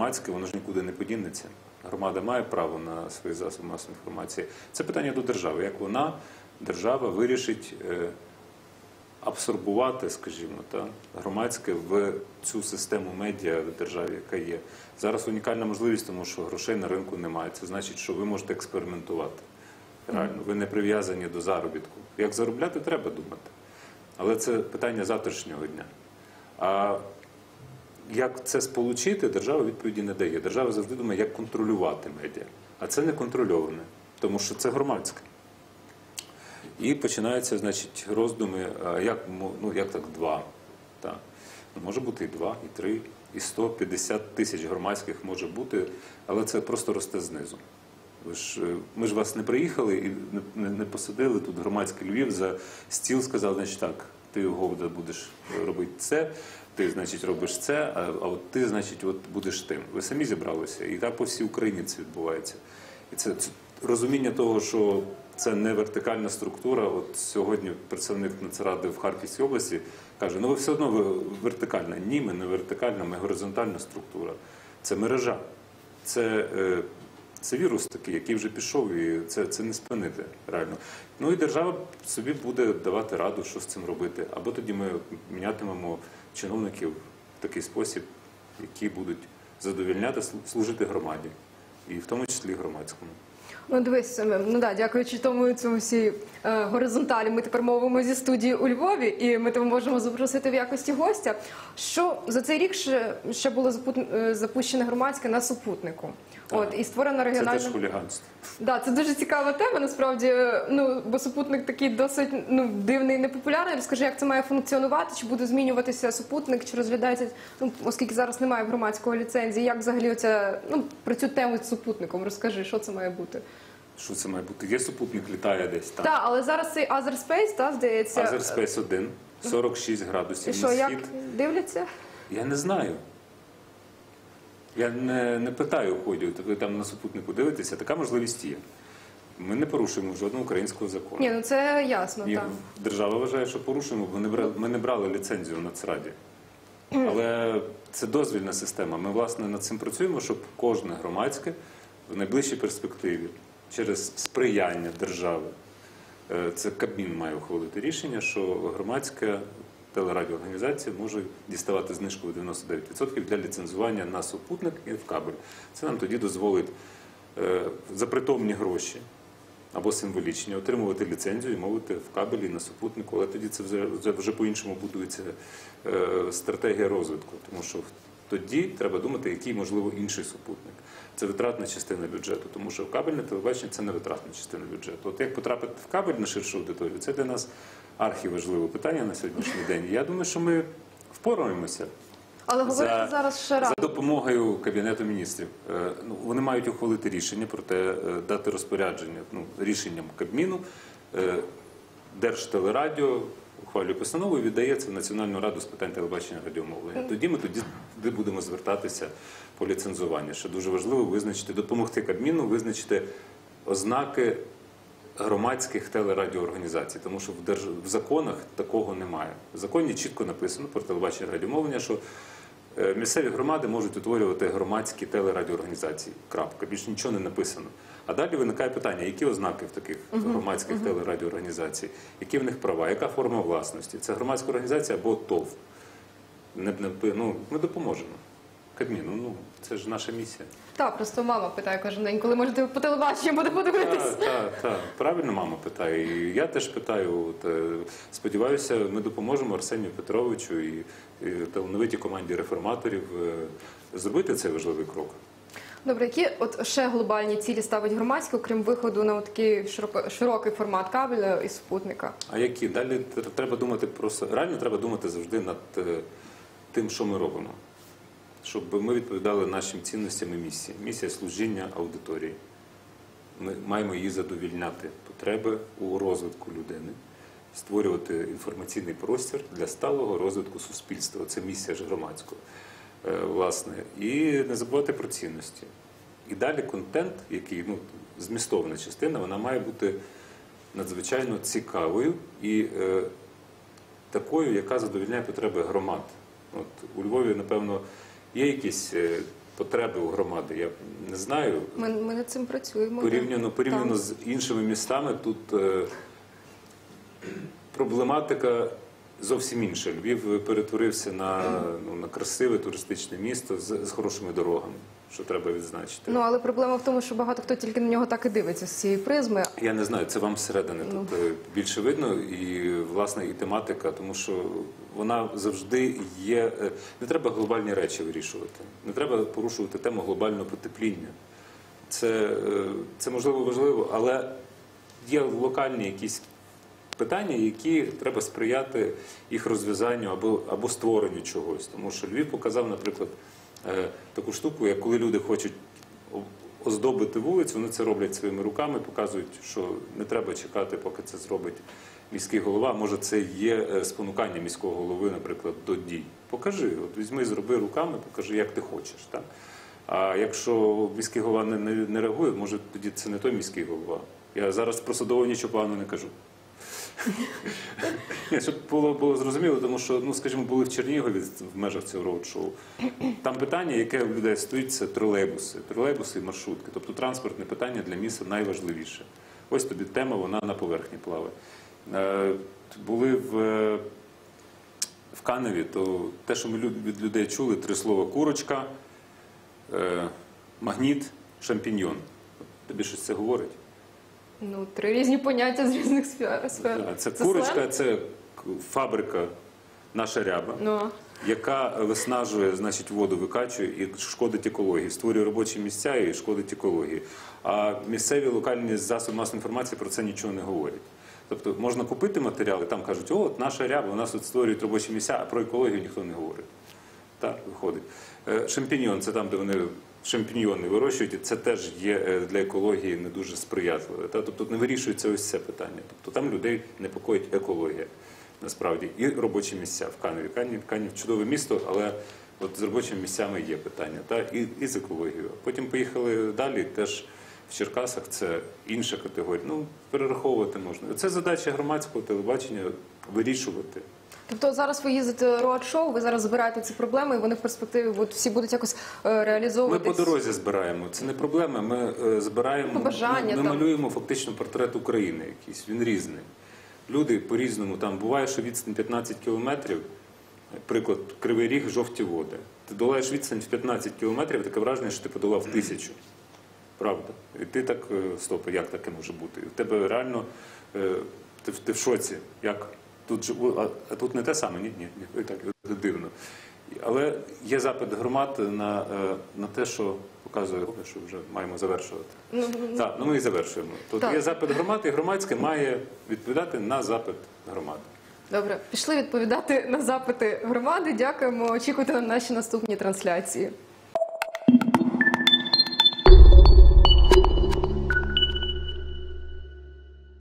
громадське, воно ж нікуди не подінеться. Громада має право на свої засоби масової інформації. Це питання до держави. Як вона, держава, вирішить е, абсорбувати, скажімо, та, громадське в цю систему медіа в державі, яка є. Зараз унікальна можливість, тому що грошей на ринку немає. Це значить, що ви можете експериментувати. Реально, ви не прив'язані до заробітку. Як заробляти, треба думати. Але це питання завтрашнього дня. А як це сполучити, держава відповіді не дає. Держава завжди думає, як контролювати медіа. А це не контрольоване, тому що це громадське. І починаються, значить, роздуми, як, ну, як так два? Так. Ну, може бути і два, і три, і 150 тисяч громадських може бути, але це просто росте знизу. Ви ж, е, ми ж вас не приїхали і не, не, посадили тут громадський Львів за стіл, сказали, значить так, ти Говда будеш робити це, ти, значить, робиш це, а, а от ти, значить, от будеш тим. Ви самі зібралися, і так по всій Україні це відбувається. І це, це розуміння того, що це не вертикальна структура. От сьогодні представник Нацради в Харківській області каже: ну ви все одно ви вертикальна. Ні, ми не вертикальна, ми горизонтальна структура. Це мережа. Це, е, це вірус такий, який вже пішов, і це, це не спинити реально. Ну і держава собі буде давати раду, що з цим робити. Або тоді ми мінятимемо чиновників в такий спосіб, які будуть задовільняти слу- служити громаді, і в тому числі громадському. Ну, дивись, Семен, ну да, дякуючи тому цьому всій е, горизонталі, ми тепер мовимо зі студії у Львові, і ми тебе можемо запросити в якості гостя. Що за цей рік ще, ще було запут- е, запущене громадське на супутнику? От і створена Це регіональна теж хуліганство. Да, це дуже цікава тема. Насправді, е, ну бо супутник такий досить ну дивний і непопулярний. Розкажи, як це має функціонувати? Чи буде змінюватися супутник? Чи розглядається ну, оскільки зараз немає громадського ліцензії? Як взагалі оця ну про цю тему з супутником? Розкажи, що це має бути? Що це має бути? Є супутник, літає десь там. Так, але зараз цей Азер Space, та здається, Азер Спейс 1, 46 градусів і що на як дивляться? Я не знаю. Я не, не питаю ходів, ви там на супутнику дивитеся, така можливість є. Ми не порушуємо жодного українського закону. Ні, ну це ясно. І так. держава вважає, що порушуємо, бо не брали, ми не брали ліцензію в Нацраді. Але це дозвільна система. Ми, власне, над цим працюємо, щоб кожне громадське найближчій перспективі через сприяння держави, е, це Кабмін має ухвалити рішення, що громадська телерадіоорганізація може діставати знижку в 99% для ліцензування на супутник і в кабель. Це нам тоді дозволить е, за притомні гроші або символічні, отримувати ліцензію і мовити в кабелі на супутнику, але тоді це вже по-іншому будується е, стратегія розвитку, тому що тоді треба думати, який можливо інший супутник. Це витратна частина бюджету, тому що кабельне телебачення це не витратна частина бюджету. От як потрапити в кабель на ширшу аудиторію, це для нас архіважливе питання на сьогоднішній день. Я думаю, що ми впораємося. Але говорити зараз ще За допомогою Кабінету міністрів Е, ну, вони мають ухвалити рішення про те, е, дати розпорядження ну, рішенням Кабміну. Е, Держтелерадіо ухвалює постанову і віддає це в Національну раду з питань телебачення радіомовлення. Тоді ми тоді будемо звертатися по ліцензуванню. Що дуже важливо визначити, допомогти Кабміну визначити ознаки громадських телерадіоорганізацій, тому що в, держ... в законах такого немає. В законі чітко написано про телебачення радіомовлення, що е, місцеві громади можуть утворювати громадські телерадіоорганізації. Крапка. Більше нічого не написано. А далі виникає питання, які ознаки в таких громадських телерадіоорганізацій, які в них права, яка форма власності? Це громадська організація або ТОВ. Не, не, ну, ми допоможемо. Кабміну, ну це ж наша місія. Так, просто мама питає кожен день, коли можете по телебаченню буде подивитися. Так, так. Правильно мама питає. І я теж питаю. Е, сподіваюся, ми допоможемо Арсенію Петровичу і, і талановитій команді реформаторів е, зробити цей важливий крок. Добре, які от ще глобальні цілі ставить громадське, окрім виходу на такий широкий формат кабеля і супутника? А які? Далі тр- треба думати про реально треба думати завжди над е, тим, що ми робимо. Щоб ми відповідали нашим цінностям і місії. Місія служіння аудиторії. Ми маємо її задовільняти потреби у розвитку людини, створювати інформаційний простір для сталого розвитку суспільства. Це місія ж громадського. Е, Власне, і не забувати про цінності. І далі контент, який ну, змістовна частина, вона має бути надзвичайно цікавою і е, такою, яка задовільняє потреби громад. От у Львові, напевно, є якісь е, потреби у громади. Я не знаю. Ми, ми над цим працюємо. Порівняно, порівняно з іншими містами тут е, проблематика зовсім інша. Львів перетворився на, ну, на красиве туристичне місто з, з хорошими дорогами, що треба відзначити. Ну але проблема в тому, що багато хто тільки на нього так і дивиться з цієї призми. Я не знаю, це вам зсередини Ну. тут е, більше видно, і власне і тематика, тому що вона завжди є. е, Не треба глобальні речі вирішувати, не треба порушувати тему глобального потепління. Це, е, це можливо важливо, але є локальні якісь питання, які треба сприяти їх розв'язанню або, або створенню чогось. Тому що Львів показав, наприклад, е, таку штуку, як коли люди хочуть оздобити вулицю, вони це роблять своїми руками, показують, що не треба чекати, поки це зробить міський голова. Може, це є е, спонукання міського голови, наприклад, до дій. Покажи, от візьми, зроби руками, покажи, як ти хочеш. Так? А якщо міський голова не, не, не реагує, може тоді це не той міський голова. Я зараз про судово нічого поганого не кажу. Щоб було, було зрозуміло, тому що, ну, скажімо, були в Чернігові в межах цього роуд-шоу. Там питання, яке у людей стоїть, це тролейбуси. Тролейбуси і маршрутки. Тобто транспортне питання для міста найважливіше. Ось тобі тема, вона на поверхні плаває. Е, були в, е, в Каневі, то те, що ми від людей чули, три слова курочка, е, магніт, шампіньйон. Тобі щось це говорить? Ну, три різні поняття з різних сфер. Це Це курочка, сленг? це фабрика наша ряба, Ну, яка виснажує, значить, воду викачує і шкодить екології, створює робочі місця і шкодить екології. А місцеві локальні засоби масової інформації про це нічого не говорять. Тобто можна купити матеріали, там кажуть, о, от наша ряба, у нас тут створюють робочі місця, а про екологію ніхто не говорить. Так, виходить. Е, Шампіньйон це там, де вони шампіньйони вирощують, це теж є е, для екології не дуже сприятливе. Тобто не вирішується ось це питання. Тобто там людей непокоїть екологія насправді і робочі місця в Каневі. Канів, Канів чудове місто, але от з робочими місцями є питання, та? І, і з екологією. Потім поїхали далі, теж в Черкасах це інша категорія. Ну, перераховувати можна. Це задача громадського телебачення вирішувати. Тобто зараз ви їздите роад-шоу, ви зараз збираєте ці проблеми, і вони в перспективі от, всі будуть якось е, Ми по дорозі збираємо. Це не проблема. Ми е, збираємо Побажання Ми, ми там. малюємо фактично портрет України якийсь. Він різний. Люди по-різному там буває, що відстань 15 кілометрів. Приклад, кривий ріг, жовті води. Ти долаєш відстань в 15 кілометрів, таке враження, що ти подолав тисячу. Правда. І ти так, е, стоп, як таке може бути? У тебе реально е, ти, ти в шоці. Як тут же, а, тут не те саме, ні, ні, ні, так дивно. Але є запит громад на, е, на те, що показує, що вже маємо завершувати. Ну, Так, ну ми і завершуємо. Тут Так. є запит громад, і громадське має відповідати на запит громади. Добре, пішли відповідати на запити громади. Дякуємо. Очікуйте на наші наступні трансляції.